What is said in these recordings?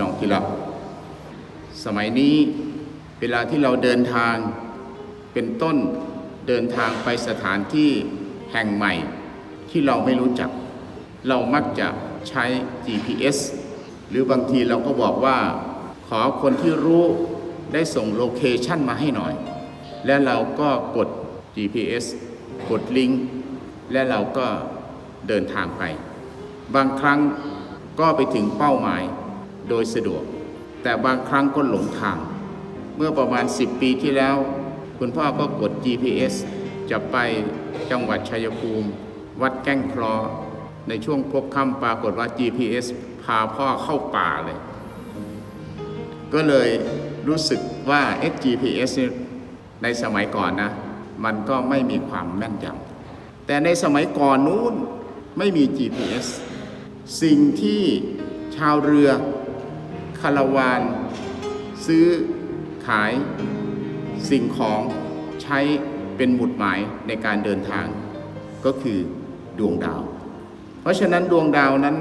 น้องที่รักสมัยนี้เวลาที่เราเดินทางเป็นต้นเดินทางไปสถานที่แห่งใหม่ที่เราไม่รู้จัก เรามักจะใช้ GPS หรือบางทีเราก็บอกว่าขอคนที่รู้ได้ส่งโลเคชันมาให้หน่อย และเราก็กด GPS กดลิงก์และเราก็เดินทางไป บางครั้งก็ไปถึงเป้าหมาย โดยสะดวก แต่บางครั้งก็หลงทาง เมื่อประมาณ 10 ปีที่แล้ว คุณพ่อก็กด GPS จะไปจังหวัดชัยภูมิ วัดแก้งคราะห์ในช่วงพบค่ำปรากฏว่า GPS พาพ่อเข้าป่าเลย ก็เลยรู้สึกว่า GPS ในสมัยก่อนนะ มันก็ไม่มีความแม่นยำแต่ในสมัยก่อนนู้นไม่มี GPS สิ่งที่ชาวเรือ คาราวาน ซื้อขายสิ่งของใช้เป็นหมุดหมายในการเดินทาง ก็คือดวงดาว เพราะฉะนั้นดวงดาวนั้น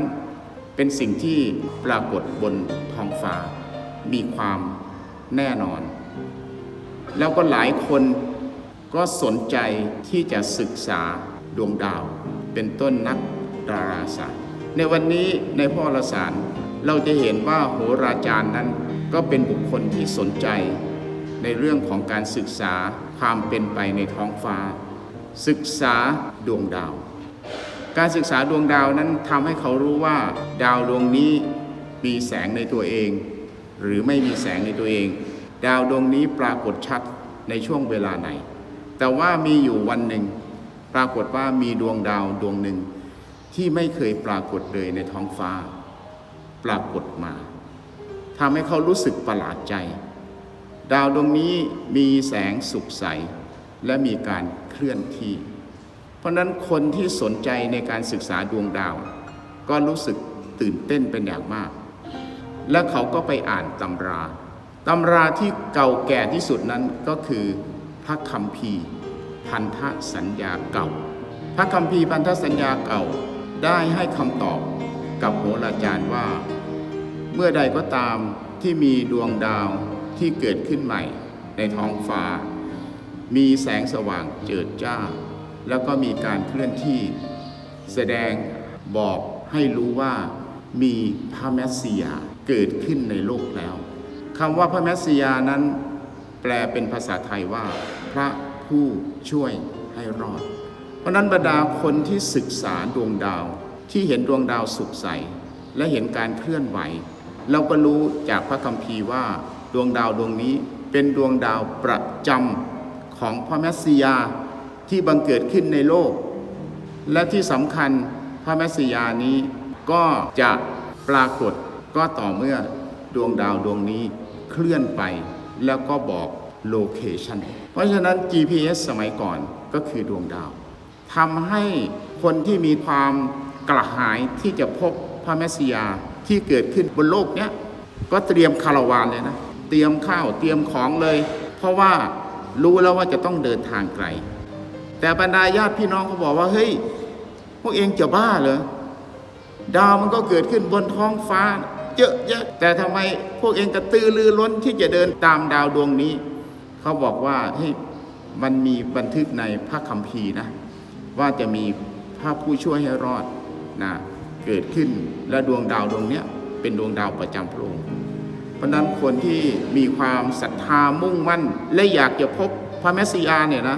เป็นสิ่งที่ปรากฏบนท้องฟ้า มีความแน่นอน แล้วก็หลายคนก็สนใจที่จะศึกษาดวงดาว เป็นต้นนักดาราศาสตร์ ในวันนี้ในพ่อรสาร เราจะเห็นว่าโหราจารย์นั้นก็เป็นบุคคลที่สนใจในเรื่องของการศึกษาความเป็นไปในท้องฟ้า ศึกษาดวงดาว การศึกษาดวงดาวนั้นทำให้เขารู้ว่าดาวดวงนี้มีแสงในตัวเอง หรือไม่มีแสงในตัวเอง ดาวดวงนี้ปรากฏชัดในช่วงเวลาไหน แต่ว่ามีอยู่วันหนึ่ง ปรากฏว่ามีดวงดาวดวงหนึ่งที่ไม่เคยปรากฏเลยในท้องฟ้า ปรากฏมาทำให้เขารู้สึกประหลาดใจ ดาวดวงนี้มีแสงสุกใส และมีการเคลื่อนที่ เพราะนั้นคนที่สนใจในการศึกษาดวงดาว ก็รู้สึกตื่นเต้นเป็นอย่างมาก และเขาก็ไปอ่านตำราตำราที่เก่าแก่ที่สุดนั้นก็คือพระคัมภีร์ พันธสัญญาเก่า พระคัมภีร์พันธสัญญาเก่าได้ให้คำตอบ กับโหราจารย์ว่า เมื่อใดก็ตามที่มีดวงดาวที่เกิดขึ้นใหม่ในท้องฟ้า มีแสงสว่างเจิดจ้า แล้วก็มีการเคลื่อนที่ แสดงบอกให้รู้ว่ามีพระแมสสิยาเกิดขึ้นในโลกแล้วคำว่าพระแมสสิยานั้น แปลเป็นภาษาไทยว่า พระผู้ช่วยให้รอด เพราะนั้นบรรดาคนที่ศึกษาดวงดาว ที่เห็นดวงดาวสุกใส และเห็นการเคลื่อนไหว เราก็รู้จากพระคัมภีร์ว่าดวงดาวดวงนี้เป็นดวงดาวประจำของพระแมสสิยาที่บังเกิดขึ้นในโลก และที่สำคัญพระแมสสิยานี้ก็จะปรากฏก็ต่อเมื่อดวงดาวดวงนี้เคลื่อนไปแล้วก็บอกโลเคชันเพราะฉะนั้น GPS สมัยก่อนก็คือดวงดาวทำให้คนที่มีความ กระหายที่จะพบพระแมสสิยาที่เกิดขึ้นบนโลกเนี้ยก็เตรียมคาราวานเลยนะ เตรียมข้าวเตรียมของเลย เพราะว่ารู้แล้วว่าจะต้องเดินทางไกล แต่บรรดาญาติพี่น้องเขาบอกว่าเฮ้ยพวกเองจะบ้าเหรอดาวมันก็เกิดขึ้นบนท้องฟ้า เยอะแยะแต่ทำไมพวกเองกระตือรือร้นที่จะเดินตามดาวดวงนี้ เขาบอกว่าเฮ้ยมันมีบันทึกในพระคัมภีร์นะ ว่าจะมีพระผู้ช่วยให้รอด นะเกิดขึ้นและดวงดาวดวงนี้เป็นดวงดาวประจำพระองค์เพราะนั้นคนที่มีความศรัทธามุ่งมั่น และอยากจะพบพระแมสสิยาเนี่ยนะ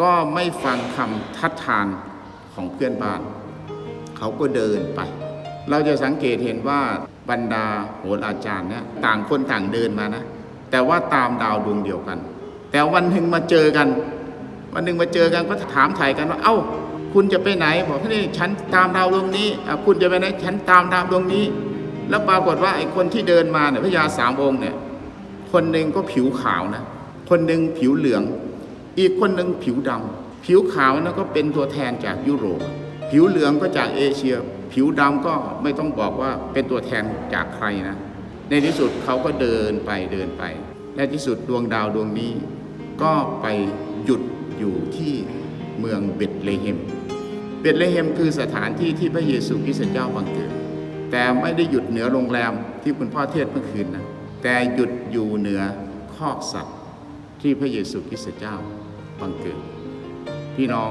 ก็ไม่ฟังคำทัดทานของเพื่อนบ้าน เขาก็เดินไป เราจะสังเกตเห็นว่าบรรดาโหราจารย์เนี่ยต่างคนต่างเดินมานะ แต่ว่าตามดาวดวงเดียวกัน แต่วันหนึ่งมาเจอกัน วันหนึ่งมาเจอกันก็ถามถ่ายกันว่าเอ้า คุณจะไปไหนบอกนี่ฉันตามดาวดวงนี้คุณจะไปไหนฉันตามดาวดวงนี้ แล้วปรากฏว่าไอ้คนที่เดินมาเนี่ยพระยาสามองค์เนี่ย คนหนึ่งก็ผิวขาวนะ คนหนึ่งผิวเหลือง อีกคนหนึ่งผิวดำผิวขาวนะก็เป็นตัวแทนจากยุโรป ผิวเหลืองก็จากเอเชีย ผิวดำก็ไม่ต้องบอกว่าเป็นตัวแทนจากใครนะ ในที่สุดเขาก็เดินไปเดินไปและที่สุดดวงดาวดวงนี้ ก็ไปหยุดอยู่ที่เมืองเบธเลเฮม เบธเลเฮมคือสถานที่ที่พระเยซูคริสต์เจ้าบังเกิด แต่ไม่ได้หยุดเหนือโรงแรมที่คุณพ่อเทศเมื่อคืนนะแต่หยุดอยู่เหนือคอกสัตว์ที่พระเยซูคริสต์เจ้าบังเกิด พี่น้อง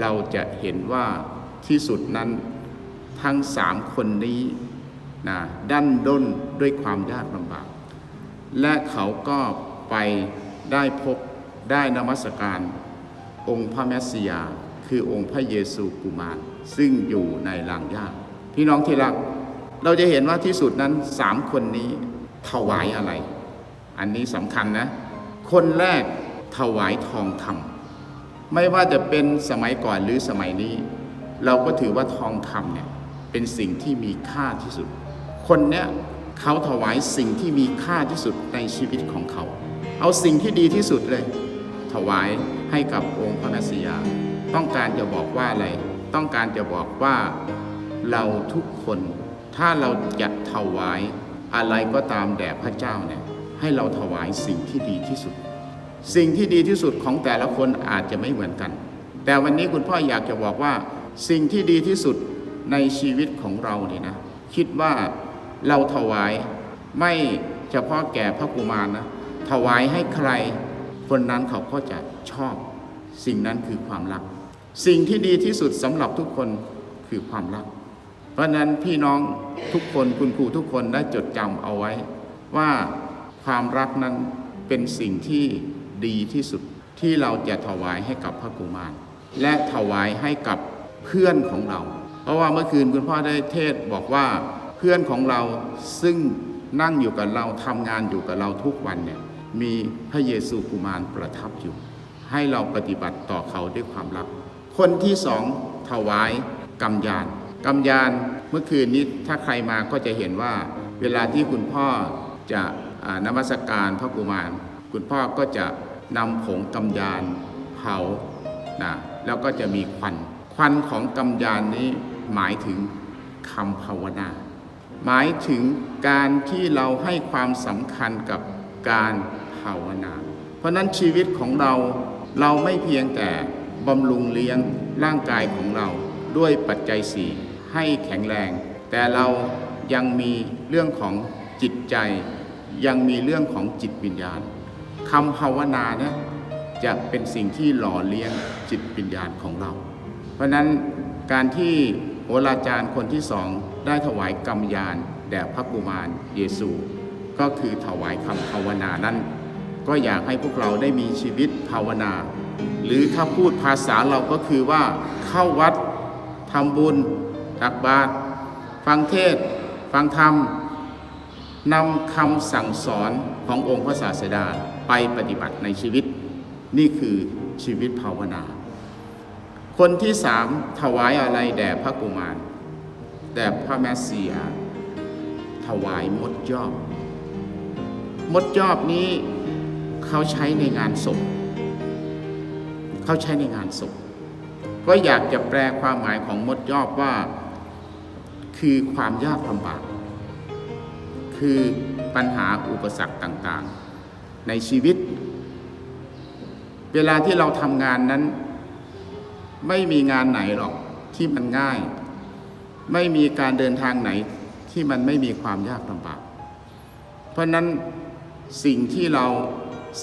เราจะเห็นว่าที่สุดนั้นทั้งสามคนนี้นะดันด้นด้วยความยากลำบาก และเขาก็ไปได้พบได้นมัสการองค์พระแมสสิยา คือองค์พระเยซูกุมาร ซึ่งอยู่ในลางหญ้าพี่น้องที่รัก เราจะเห็นว่าที่สุดนั้นสามคนนี้ถวายอะไร อันนี้สำคัญนะ คนแรกถวายทองคำไม่ว่าจะเป็นสมัยก่อนหรือสมัยนี้ เราก็ถือว่าทองคำเนี่ยเป็นสิ่งที่มีค่าที่สุด คนเนี้ยเขาถวายสิ่งที่มีค่าที่สุดในชีวิตของเขา เอาสิ่งที่ดีที่สุดเลย ถวายให้กับองค์พระแมสสิยา ต้องการจะบอกว่าอะไร ต้องการจะบอกว่าเราทุกคน ถ้าเราจะถวายอะไรก็ตามแด่พระเจ้าเนี่ยให้เราถวายสิ่งที่ดีที่สุด สิ่งที่ดีที่สุดของแต่ละคนอาจจะไม่เหมือนกัน แต่วันนี้คุณพ่ออยากจะบอกว่า สิ่งที่ดีที่สุดในชีวิตของเราเนี่ยนะ คิดว่าเราถวายไม่เฉพาะแก่พระกุมารนะถวายให้ใคร คนนั้นเขาก็จะชอบ สิ่งนั้นคือความรัก สิ่งที่ดีที่สุดสำหรับทุกคนคือความรัก เพราะนั้นพี่น้องทุกคนคุณครูทุกคนได้จดจำเอาไว้ ว่าความรักนั้นเป็นสิ่งที่ดีที่สุดที่เราจะถวายให้กับพระกุมาร และถวายให้กับเพื่อนของเรา เพราะว่าเมื่อคืนคุณพ่อได้เทศบอกว่าเพื่อนของเราซึ่งนั่งอยู่กับเราทำงานอยู่กับเราทุกวันเนี่ยมีพระเยซูกุมารประทับอยู่ ให้เราปฏิบัติต่อเขาด้วยความรัก คนที่สองถวายกำยานกำยานเมื่อคืนนี้ถ้าใครมาก็จะเห็นว่า เวลาที่คุณพ่อจะนมัสการพระกุมาร คุณพ่อก็จะนำผงกำยานเผานะแล้วก็จะมีควัน ควันของกำยานนี้หมายถึงคำภาวนา หมายถึงการที่เราให้ความสำคัญกับการภาวนา เพราะนั้นชีวิตของเราเราไม่เพียงแต่ บำรุงเลี้ยงร่างกายของเราด้วยปัจจัยสี่ให้แข็งแรง แต่เรายังมีเรื่องของจิตใจ ยังมีเรื่องของจิตวิญญาณคำภาวนาเนี่ยจะเป็นสิ่งที่หล่อเลี้ยงจิตวิญญาณของเรา เพราะนั้นการที่โหราจารย์คนที่สองได้ถวายกรรมยานแด่พระกุมารเยซู ก็คือถวายคำภาวนานั้น ก็อยากให้พวกเราได้มีชีวิตภาวนา หรือถ้าพูดภาษาเราก็คือว่าเข้าวัดทำบุญตักบาตรฟังเทศ ฟังธรรมนำคำสั่งสอนขององค์พระศาสดาไปปฏิบัติในชีวิต นี่คือชีวิตภาวนา คนที่สามถวายอะไรแด่พระกุมารแด่พระแมสเสียถวายมดยอบ มดยอบนี้เขาใช้ในงานศพ เขาใช้ในงานศพก็อยากจะแปลความหมายของมดยอบว่า คือความยากลำบาก คือปัญหาอุปสรรคต่างๆ ในชีวิต เวลาที่เราทำงานนั้น ไม่มีงานไหนหรอกที่มันง่าย ไม่มีการเดินทางไหนที่มันไม่มีความยากลำบาก เพราะนั้นสิ่งที่เรา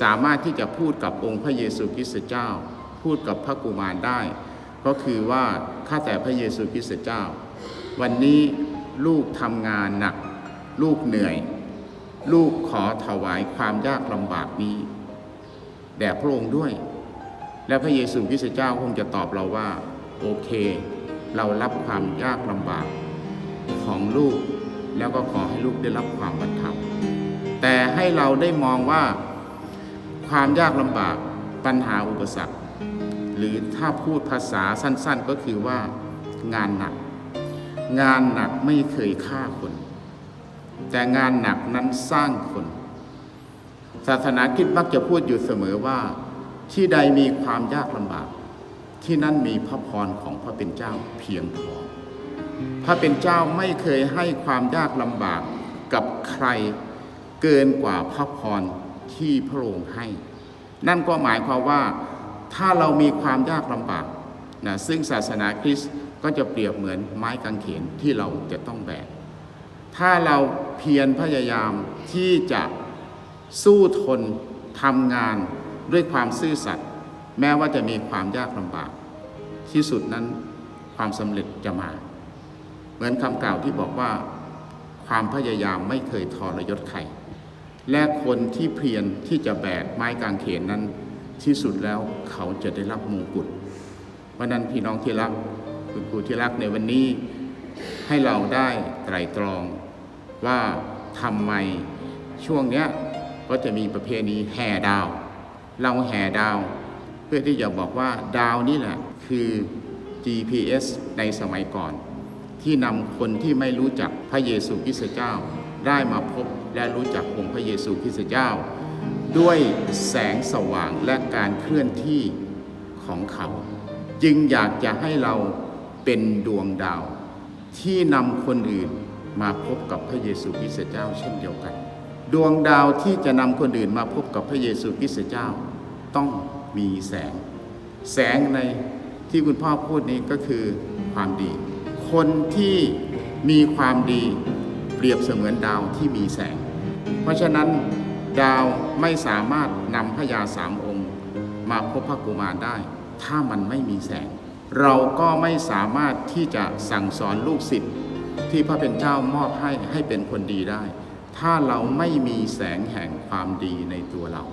สามารถที่จะพูดกับองค์พระเยซูคริสต์เจ้า พูดกับพระกุมารได้ ก็คือว่าข้าแต่พระเยซูคริสต์เจ้า วันนี้ลูกทำงานหนัก ลูกเหนื่อย ลูกขอถวายความยากลำบากนี้แด่พระองค์ด้วย และพระเยซูคริสต์เจ้าคงจะตอบเราว่า โอเค เรารับความยากลำบากของลูกแล้วก็ขอให้ลูกได้รับความบรรเทาแต่ให้เราได้มองว่าความยากลำบากปัญหาอุปสรรค หรือถ้าพูดภาษาสั้นๆก็คือว่างานหนัก งานหนักไม่เคยฆ่าคน แต่งานหนักนั้นสร้างคน ศาสนาคิดมักจะพูดอยู่เสมอว่า ที่ใดมีความยากลำบาก ที่นั่นมีพระพรของพระเป็นเจ้าเพียงพอพระเป็นเจ้าไม่เคยให้ความยากลำบากกับใครเกินกว่าพระพรที่พระองค์ให้ นั่นก็หมายความว่า ถ้าเรามีความยากลำบากนะซึ่งศาสนาคริสต์ก็จะเปรียบเหมือนไม้กางเขนที่เราจะต้องแบก ถ้าเราเพียรพยายามที่จะสู้ทนทำงานด้วยความซื่อสัตย์แม้ว่าจะมีความยากลำบาก ที่สุดนั้นความสำเร็จจะมา เหมือนคำกล่าวที่บอกว่า ความพยายามไม่เคยทรยศใครและคนที่เพียรที่จะแบกไม้กางเขนนั้น ที่สุดแล้วเขาจะได้รับมงกุฎเพราะนั้นพี่น้องที่รักคุณครูที่รักในวันนี้ ให้เราได้ไตรตรองว่าทำไมช่วงเนี้ยก็จะมีประเพณีแห่ดาว เราแห่ดาว เพื่อที่จะบอกว่าดาวนี่แหละคือ GPS ในสมัยก่อน ที่นำคนที่ไม่รู้จักพระเยซูคริสต์เจ้า ได้มาพบและรู้จักองค์พระเยซูคริสต์เจ้า ด้วยแสงสว่างและการเคลื่อนที่ของเขา จึงอยากจะให้เราเป็นดวงดาว ที่นำคนอื่นมาพบกับพระเยซูคริสต์เจ้าเช่นเดียวกัน ดวงดาวที่จะนำคนอื่นมาพบกับพระเยซูคริสต์เจ้า ต้องมีแสง แสงในที่คุณพ่อพูดนี้ก็คือความดี คนที่มีความดีเปรียบเสมือนดาวที่มีแสง เพราะฉะนั้น ดาวไม่สามารถนำพญาสามองค์ มาพบพระกุมารได้ ถ้ามันไม่มีแสง เราก็ไม่สามารถที่จะสั่งสอนลูกศิษย์ที่พระเป็นเจ้ามอบให้ให้เป็นคนดีได้ ถ้าเราไม่มีแสงแห่งความดีในตัวเรา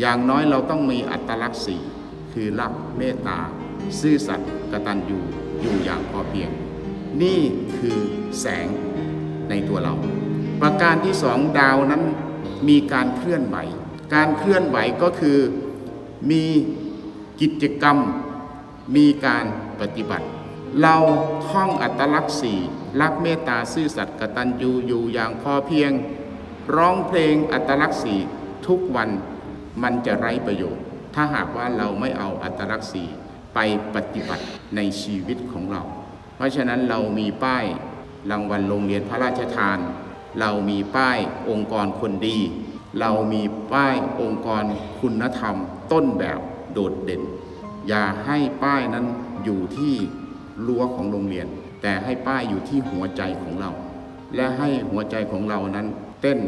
อย่างน้อยเราต้องมีอัตลักษณ์สี่คือรักเมตตา ซื่อสัตย์กตัญญูอยู่อย่างพอเพียง นี่คือแสงในตัวเรา ประการที่สองดาวนั้น มีการเคลื่อนไหว การเคลื่อนไหวก็คือมีกิจกรรม มีการปฏิบัติ เราท่องอัตลักษณ์สี่รักเมตตาซื่อสัตย์กตัญญูอยู่อย่างพอเพียง ร้องเพลงอัตลักษณ์สี่ทุกวันมันจะไร้ประโยชน์ ถ้าหากว่าเราไม่เอาอัตลักษณ์สี่ไปปฏิบัติในชีวิตของเรา เพราะฉะนั้นเรามีป้ายรางวัลโรงเรียนพระราชทาน เรามีป้ายองค์กรคนดี เรามีป้ายองค์กรคุณธรรม ต้นแบบโดดเด่น อย่าให้ป้ายนั้นอยู่ที่รั้วของโรงเรียน แต่ให้ป้ายอยู่ที่หัวใจของเรา และให้หัวใจของเรานั้นเต้น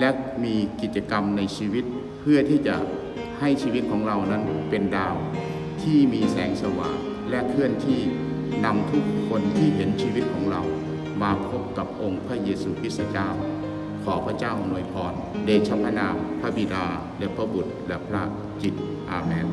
และมีกิจกรรมในชีวิต เพื่อที่จะให้ชีวิตของเรานั้นเป็นดาว ที่มีแสงสว่างและเคลื่อนที่นำทุกคนที่เห็นชีวิตของเรา มาพบกับองค์พระเยซูคริสต์เจ้า ขอพระเจ้าอำนวยพร เดชพระนาม พระบิดาและพระบุตรและพระจิตอาเมน